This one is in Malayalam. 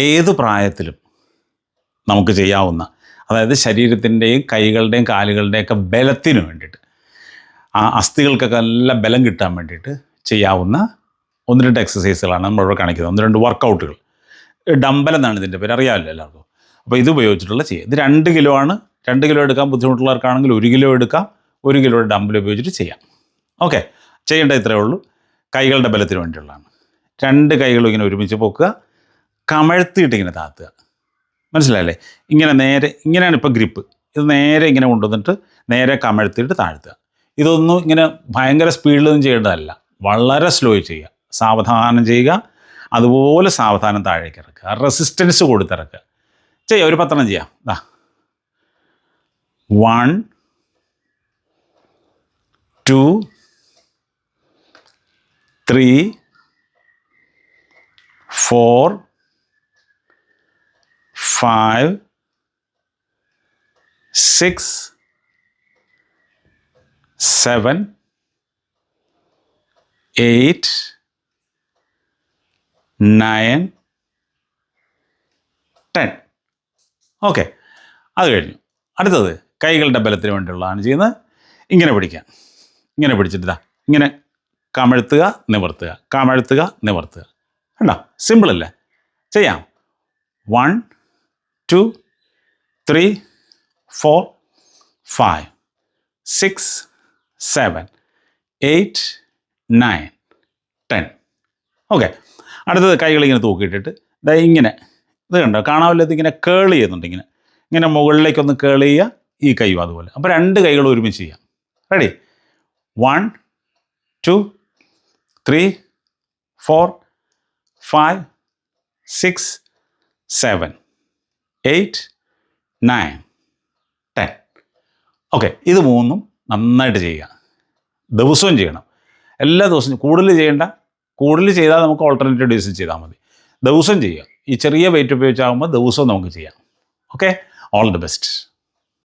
ഏത് പ്രായത്തിലും നമുക്ക് ചെയ്യാവുന്ന അതായത് ശരീരത്തിന്റെയും കൈകളുടെയും കാലുകളുടെയൊക്കെ ബലത്തിന് വേണ്ടിയിട്ട് ആ അസ്ഥികൾക്കൊക്കെ നല്ല ബലം കിട്ടാൻ വേണ്ടിയിട്ട് ചെയ്യാവുന്ന ഒന്ന് രണ്ട് എക്സസൈസുകളാണ് നമ്മളിവിടെ കാണിക്കുന്നത്. ഒന്ന് രണ്ട് വർക്കൗട്ടുകൾ ഡമ്പൽ എന്നാണ് ഇതിന്റെ പേര്. അറിയാമല്ലോ എല്ലാവർക്കും. അപ്പോൾ ഇത് ഉപയോഗിച്ചിട്ടുള്ള ചെയ്യുക ഇത് രണ്ട് കിലോ ആണ്. രണ്ട് കിലോ എടുക്കാൻ ബുദ്ധിമുട്ടുള്ളവർക്കാണെങ്കിൽ ഒരു കിലോ എടുക്കാം. ഒരു കിലോ ഡമ്പൽ ഉപയോഗിച്ചിട്ട് ചെയ്യാം. ഓക്കെ. ചെയ്യേണ്ട ഇത്രയേ ഉള്ളൂ. കൈകളുടെ ബലത്തിന് വേണ്ടിയുള്ളതാണ്. രണ്ട് കൈകളും ഇങ്ങനെ ഒരുമിച്ച് പൊക്കുക. കമഴ്ത്തിയിട്ട് ഇങ്ങനെ താത്തുക. മനസ്സിലായല്ലേ? ഇങ്ങനെ നേരെ ഇങ്ങനെയാണ് ഇപ്പോൾ ഗ്രിപ്പ് ഇത് നേരെ ഇങ്ങനെ കൊണ്ടുവന്നിട്ട് നേരെ കമഴ്ത്തിയിട്ട് താഴ്ത്തുക. ഇതൊന്നും ഇങ്ങനെ ഭയങ്കര സ്പീഡിലൊന്നും ചെയ്യേണ്ടതല്ല. വളരെ സ്ലോ ചെയ്യുക. സാവധാനം ചെയ്യുക. അതുപോലെ സാവധാനം താഴേക്ക് ഇറക്കുക. റെസിസ്റ്റൻസ് കൊടുത്തിറക്കുക ചെയ്യാം ഒരു പത്തെണ്ണം ചെയ്യാം. ദാ. One two three four five six, seven, eight, nine, ten okay അത് കഴിഞ്ഞു. അടുത്തത് കൈകളുടെ ബലത്തിന് വേണ്ടിയുള്ളതാണ് ചെയ്യുന്നത്. ഇങ്ങനെ പിടിക്കാൻ ഇങ്ങനെ പിടിച്ചിട്ട് ഇങ്ങനെ കമഴ്ത്തുക നിവർത്തുക. കമഴ്ത്തുക നിവർത്തുക. കണ്ടോ? സിമ്പിളല്ലേ ചെയ്യാം. One two three four five six seven eight nine ten. Okay. അടുത്തത് കൈകളിങ്ങനെ തൂക്കിയിട്ടിട്ട് ദാ ഇങ്ങനെ ഇത് കണ്ടോ? കാണാവില്ലാത്ത ഇതിങ്ങനെ കേൾ ചെയ്യുന്നുണ്ട് ഇങ്ങനെ. ഇങ്ങനെ മുകളിലേക്കൊന്ന് കേൾ ചെയ്യുക ഈ കൈയും അതുപോലെ. അപ്പോൾ രണ്ട് കൈകൾ ഒരുമിച്ച് ചെയ്യാം. Ready one two three four five six seven eight nine ten okay ഇത് മൂന്നും നന്നായിട്ട് ചെയ്യുക. ദിവസവും ചെയ്യണം. എല്ലാ ദിവസവും കൂടുതൽ ചെയ്യേണ്ട കൂടുതൽ ചെയ്താൽ നമുക്ക് ഓൾട്ടർനേറ്റീവ് ഡേയ്സിൽ ചെയ്താൽ മതി. ദിവസം ചെയ്യുക. ഈ ചെറിയ വെയിറ്റ് ഉപയോഗിച്ചാകുമ്പോൾ ദിവസവും നമുക്ക് ചെയ്യാം. Okay all the best